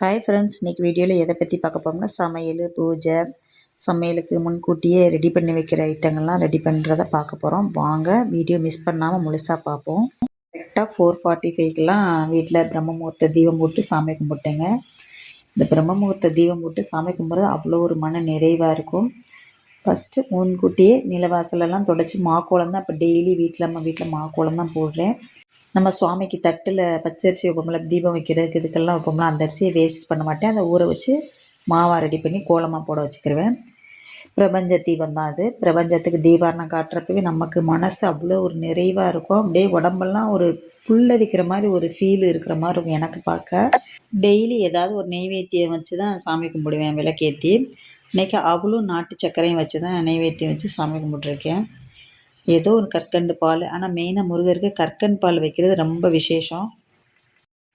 Hi friends இன்றைக்கி வீடியோவில் எதை பற்றி பார்க்க போகிறோம்னா சமையல் பூஜை சமையலுக்கு முன்கூட்டியே ரெடி பண்ணி வைக்கிற ஐட்டங்கள்லாம் ரெடி பண்ணுறத பார்க்க போகிறோம் வாங்க வீடியோ மிஸ் பண்ணாமல் முழுசாக பார்ப்போம். கரெக்டாக ஃபோர் ஃபார்ட்டி ஃபைவ்க்கெலாம் வீட்டில் பிரம்ம முகூர்த்த தீபம் போட்டு சாமி கும்பிட்டேங்க. இந்த பிரம்ம முகூர்த்த தீபம் போட்டு சாமி கும்பிட்றது அவ்வளோ ஒரு மன நிறைவாக இருக்கும். ஃபஸ்ட்டு முன்கூட்டியே நிலவாசலெல்லாம் தொடச்சி மாக்கோளம் தான். இப்போ டெய்லி வீட்டில் நம்ம வீட்டில் மாக்கோளம் தான் போடுறேன். நம்ம சுவாமிக்கு தட்டில் பச்சரிசி வைப்போம்ல தீபம் வைக்கிறதுக்கு இதுக்கெல்லாம் வைப்போம்ல அந்த அரிசியை வேஸ்ட் பண்ண மாட்டேன். அதை ஊற வச்சு மாவாக ரெடி பண்ணி கோலமாக போட வச்சுக்கிருவேன். பிரபஞ்ச தீபம் தான் அது. பிரபஞ்சத்துக்கு தீபாரணம் காட்டுறப்பவே நமக்கு மனசு அவ்வளோ ஒரு நிறைவாக இருக்கும். அப்படியே உடம்பெல்லாம் ஒரு புல்லரிக்கிற மாதிரி ஒரு ஃபீல் இருக்கிற மாதிரி இருக்கும் எனக்கு பார்க்க. டெய்லி ஏதாவது ஒரு நெய்வேத்தியம் வச்சு தான் சாமி கும்பிடுவேன் விளக்கேற்றி இன்றைக்கி அவ்வளோ நாட்டு சர்க்கரையும் வச்சு தான் நெய்வேத்தியம் வச்சு சாமி கும்பிட்ருக்கேன் ஏதோ ஒரு கற்கண்டு பால். ஆனால் மெயினாக முருகருக்கு கற்கண்டு பால் வைக்கிறது ரொம்ப விசேஷம்.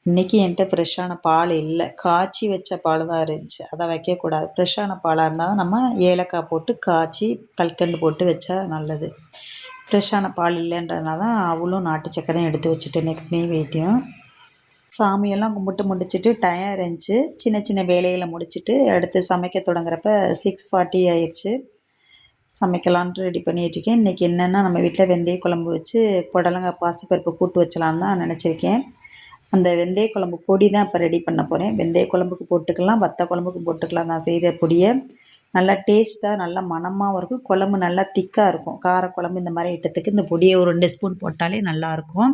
இன்றைக்கி என்கிட்ட ஃப்ரெஷ்ஷான பால் இல்லை. காய்ச்சி வச்ச பால் தான் இருந்துச்சு. அதை வைக்கக்கூடாது ஃப்ரெஷ்ஷான பாலாக இருந்தால் தான் நம்ம ஏலக்காய் போட்டு காய்ச்சி கல்கண்டு போட்டு வச்சா நல்லது. ஃப்ரெஷ்ஷான பால் இல்லைன்றதுனால தான் அவளும் நாட்டு சக்கரையும் எடுத்து வச்சுட்டு இன்றைக்கி நெய்வேத்தியம். சாமியெல்லாம் கும்பிட்டு முடிச்சுட்டு டயம் இருந்துச்சு. சின்ன சின்ன வேலைகளை முடிச்சுட்டு அடுத்து சமைக்க தொடங்குறப்ப சிக்ஸ் ஃபார்ட்டி ஆயிடுச்சு சமைக்கலான்ட்டு ரெடி பண்ணிகிட்ருக்கேன் இன்றைக்கி என்னென்னா நம்ம வீட்டில் வெந்தய குழம்பு வச்சு புடலங்காய் பாசிப்பருப்பு கூட்டு வச்சலான்னு தான் நினச்சிருக்கேன். அந்த வெந்தய குழம்பு பொடி தான் இப்போ ரெடி பண்ண போகிறேன் வெந்தய குழம்புக்கு போட்டுக்கலாம் வத்த குழம்புக்கு போட்டுக்கலாம் நான் செய்கிற பொடியை. நல்லா டேஸ்ட்டாக நல்லா மணமாகவும் இருக்கும். குழம்பு நல்லா திக்காக இருக்கும். கார குழம்பு இந்த மாதிரி ஐட்டத்துக்கு இந்த பொடியை ஒரு ரெண்டு ஸ்பூன் போட்டாலே நல்லாயிருக்கும்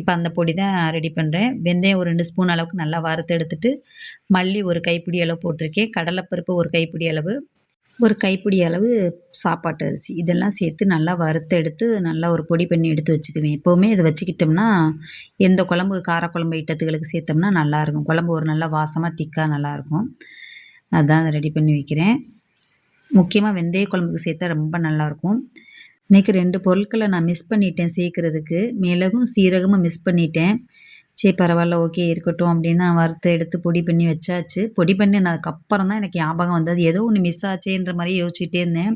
இப்போ அந்த பொடி தான் ரெடி பண்ணுறேன் வெந்தயம் ஒரு ரெண்டு ஸ்பூன் அளவுக்கு நல்லா வறுத்து எடுத்துகிட்டு மல்லி ஒரு கைப்பிடி அளவு போட்டிருக்கேன். கடலைப்பருப்பு ஒரு கைப்பிடி அளவு. ஒரு கைப்பிடி அளவு சாப்பாட்டு அரிசி. இதெல்லாம் சேர்த்து நல்லா வறுத்து எடுத்து நல்லா ஒரு பொடி பண்ணி எடுத்து வச்சுக்குவேன். எப்போவுமே இதை வச்சுக்கிட்டோம்னா எந்த குழம்பு காரக்குழம்பு ஐட்டத்துகளுக்கு சேர்த்தோம்னா நல்லாயிருக்கும். குழம்பு ஒரு நல்லா வாசமாக திக்காக நல்லாயிருக்கும். அதுதான் அதை ரெடி பண்ணி வைக்கிறேன். முக்கியமாக வெந்தய குழம்புக்கு சேர்த்தா ரொம்ப நல்லாயிருக்கும். இன்றைக்கி ரெண்டு பொருட்களை நான் மிஸ் பண்ணிட்டேன் சேர்க்குறதுக்கு. மிளகும் சீரகமும் மிஸ் பண்ணிட்டேன். சரி பரவாயில்ல ஓகே இருக்கட்டும் அப்படின்னு நான் வறுத்து எடுத்து பொடி பண்ணி வச்சாச்சு. பொடி பண்ணினதுக்கப்புறம் தான் எனக்கு ஞாபகம் வந்தது. ஏதோ ஒன்று மிஸ் ஆச்சேன்ற மாதிரி யோசிச்சுட்டே இருந்தேன்.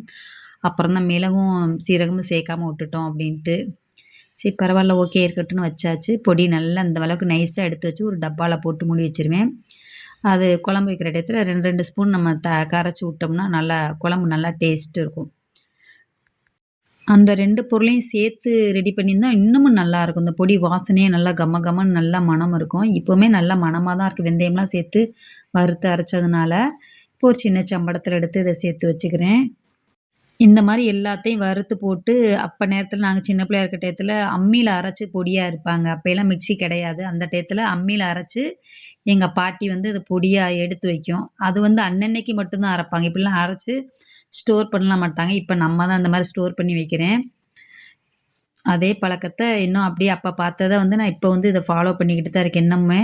அப்புறம் தான் மிளகும் சீரகமும் சேர்க்காமல் விட்டுட்டோம் அப்படின்ட்டு. சரி பரவாயில்ல ஓகே இருக்கட்டும்னு வச்சாச்சு. பொடி நல்லா அந்த அளவுக்கு நைஸாக எடுத்து வச்சு ஒரு டப்பாவில் போட்டு மூடி வச்சுருவேன். அது குழம்பு வைக்கிற இடத்துல ரெண்டு ரெண்டு ஸ்பூன் நம்ம த கரைச்சி விட்டோம்னா நல்லா குழம்பு நல்லா டேஸ்ட்டு இருக்கும். அந்த ரெண்டு பொருளையும் சேர்த்து ரெடி பண்ணியிருந்தா இன்னமும் நல்லாயிருக்கும் இந்த பொடி வாசனையே நல்லா கம கமன்னு நல்லா மணம் இருக்கும். இப்போவுமே நல்லா மணமாக தான் இருக்குது வெந்தயம்லாம் சேர்த்து வறுத்து அரைச்சதுனால இப்போ ஒரு சின்ன சம்பளத்தில் எடுத்து இதை சேர்த்து வச்சுக்கிறேன். இந்த மாதிரி எல்லாத்தையும் வறுத்து போட்டு அப்போ நேரத்தில் நாங்கள் சின்ன பிள்ளையா இருக்க டயத்தில் அம்மியில் அரைச்சி பொடியாக இருப்பாங்க. அப்போயெல்லாம் மிக்சி கிடையாது. அந்த டயத்தில் அம்மியில் அரைச்சி எங்கள் பாட்டி வந்து இது பொடியாக எடுத்து வைக்கும். அது வந்து அன்னன்னைக்கு மட்டும்தான் அரைப்பாங்க. இப்படிலாம் அரைச்சி ஸ்டோர் பண்ணலாம் மாட்டாங்க. இப்போ நம்ம தான் அந்த மாதிரி ஸ்டோர் பண்ணி வைக்கிறேன். அதே பழக்கத்தை இன்னும் அப்படியே அப்போ பார்த்ததை வந்து நான் இப்போ வந்து இதை ஃபாலோ பண்ணிக்கிட்டு தான் இருக்கேன் இன்னமுமே.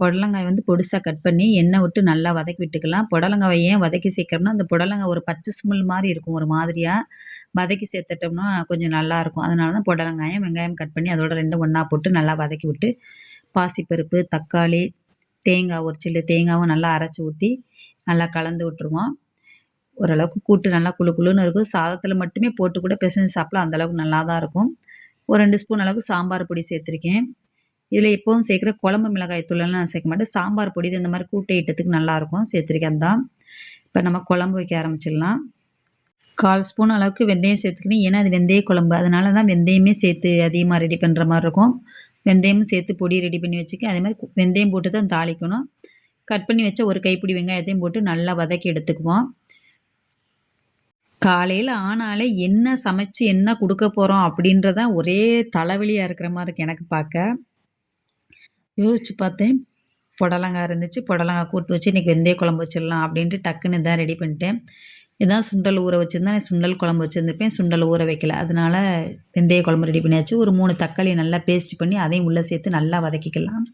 புடலங்காய் வந்து பொடிசாக கட் பண்ணி எண்ணெய் விட்டு நல்லா வதக்கி விட்டுக்கலாம். புடலங்காவை ஏன் வதக்கி சேர்க்குறோம்னா அந்த புடலங்காய் ஒரு பச்சை சுமல் மாதிரி இருக்கும் ஒரு மாதிரியாக வதக்கி சேர்த்துட்டோம்னா கொஞ்சம் நல்லாயிருக்கும் அதனால தான் புடலங்காயம் வெங்காயம் கட் பண்ணி அதோட ரெண்டும் ஒன்றா போட்டு நல்லா வதக்கி விட்டு பாசிப்பருப்பு தக்காளி தேங்காய் ஒரு சில்லு தேங்காவும் நல்லா அரைச்சி ஊற்றி நல்லா கலந்து விட்டுருவோம். ஓரளவுக்கு கூட்டு நல்லா குழு குழுன்னு இருக்கும். சாதத்தில் மட்டுமே போட்டு கூட பிசைஞ்சு சாப்பிடலாம். அந்தளவுக்கு நல்லா தான் இருக்கும். ஒரு ரெண்டு ஸ்பூன் அளவுக்கு சாம்பார் பொடி சேர்த்துருக்கேன். இதில் எப்போவும் சேர்க்குற குழம்பு மிளகாய் தூளெல்லாம் நான் சேர்க்க மாட்டேன். சாம்பார் பொடி இந்த மாதிரி கூட்டு ஐட்டத்துக்கு நல்லாயிருக்கும் சேர்த்துருக்கேன். தான் இப்போ நம்ம குழம்பு வைக்க ஆரம்பிச்சிடலாம். கால் ஸ்பூன் அளவுக்கு வெந்தயம் சேர்த்துக்கணும். ஏன்னா அது வெந்தய குழம்பு. அதனால தான் வெந்தயமே சேர்த்து அதிகமாக ரெடி பண்ணுற மாதிரி இருக்கும். வெந்தயமும் சேர்த்து பொடி ரெடி பண்ணி வச்சுக்க. அதே மாதிரி வெந்தயம் போட்டு தான் தாளிக்கணும். கட் பண்ணி வச்ச ஒரு கைப்பிடி வெங்காயத்தையும் போட்டு நல்லா வதக்கி எடுத்துக்குவோம். காலையில் ஆனாலே என்ன சமைச்சு என்ன கொடுக்க போகிறோம் அப்படின்றத ஒரே தலைவலியாக இருக்கிற மாதிரி இருக்கு எனக்கு பார்க்க. யோசிச்சு பார்த்தேன். புடலங்காய் இருந்துச்சு. புடலங்காய் கூட்டு வச்சு இன்றைக்கி வெந்தய குழம்பு வச்சிடலாம் அப்படின்ட்டு டக்குன்னு இதான் ரெடி பண்ணிட்டேன். இதான் சுண்டல் ஊற வச்சுருந்தா சுண்டல் குழம்பு வச்சுருந்துருப்பேன் சுண்டல் ஊற வைக்கல. அதனால் வெந்தய குழம்பு ரெடி பண்ணியாச்சு. ஒரு மூணு தக்காளி நல்லா பேஸ்ட் பண்ணி அதையும் உள்ளே சேர்த்து நல்லா வதக்கிக்கலாம்.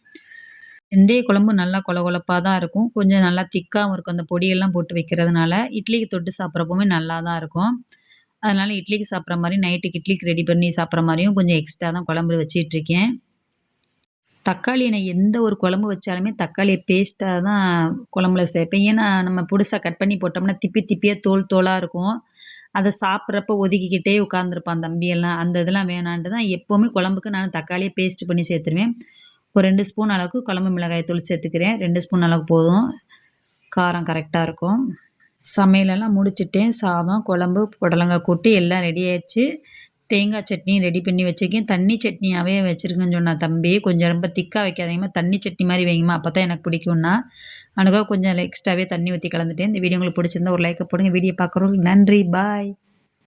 வெந்தய குழம்பு நல்லா கொல கொலப்பாக தான் இருக்கும். கொஞ்சம் நல்லா திக்காகவும் இருக்கும். அந்த பொடியெல்லாம் போட்டு வைக்கிறதுனால இட்லிக்கு தொட்டு சாப்பிட்றப்போமே நல்லா தான் இருக்கும். அதனால் இட்லிக்கு சாப்பிட்ற மாதிரி நைட்டுக்கு இட்லிக்கு ரெடி பண்ணி சாப்பிட்ற மாதிரியும் கொஞ்சம் எக்ஸ்ட்ரா தான் குழம்பு வச்சிட்ருக்கேன் தக்காளி நான் எந்த ஒரு குழம்பு வச்சாலுமே தக்காளியை பேஸ்ட்டாக தான் குழம்புல சேர்ப்பேன். ஏன்னா நம்ம புதுசாக கட் பண்ணி போட்டோம்னா திப்பி திப்பியாக தோல் தோலாக இருக்கும். அதை சாப்பிட்றப்ப ஒதுக்கிக்கிட்டே உட்காந்துருப்பான் தம்பியெல்லாம். அந்த இதெல்லாம் வேணான்ட்டு தான் எப்போவுமே குழம்புக்கு நான் தக்காளியை பேஸ்ட் பண்ணி சேர்த்துருவேன். ஒரு ரெண்டு ஸ்பூன் அளவுக்கு குழம்பு மிளகாய் தூள் சேர்த்துக்கிறேன். ரெண்டு ஸ்பூன் அளவுக்கு போதும். காரம் கரெக்டாக இருக்கும். சமையலெல்லாம் முடிச்சிட்டேன். சாதம் குழம்பு புடலங்காய் கூட்டு எல்லாம் ரெடி ஆயிடுச்சு. தேங்காய் சட்னியும் ரெடி பண்ணி வச்சுருக்கேன். தண்ணி சட்னியாகவே வச்சுருக்கேன்னு சொன்னான் தம்பி கொஞ்சம் ரொம்ப திக்காக வைக்காதீங்கம்மா. தண்ணி சட்னி மாதிரி வைங்கம்மா. அப்போ தான் எனக்கு பிடிக்கும்னா. அனுகா கொஞ்சம் எக்ஸ்ட்ராவே தண்ணி ஊற்றி கலந்துட்டேன். இந்த வீடியோ உங்களுக்கு பிடிச்சிருந்தா ஒரு லைக்கை போடுங்க. வீடியோ பார்க்குறோம் நன்றி. பாய்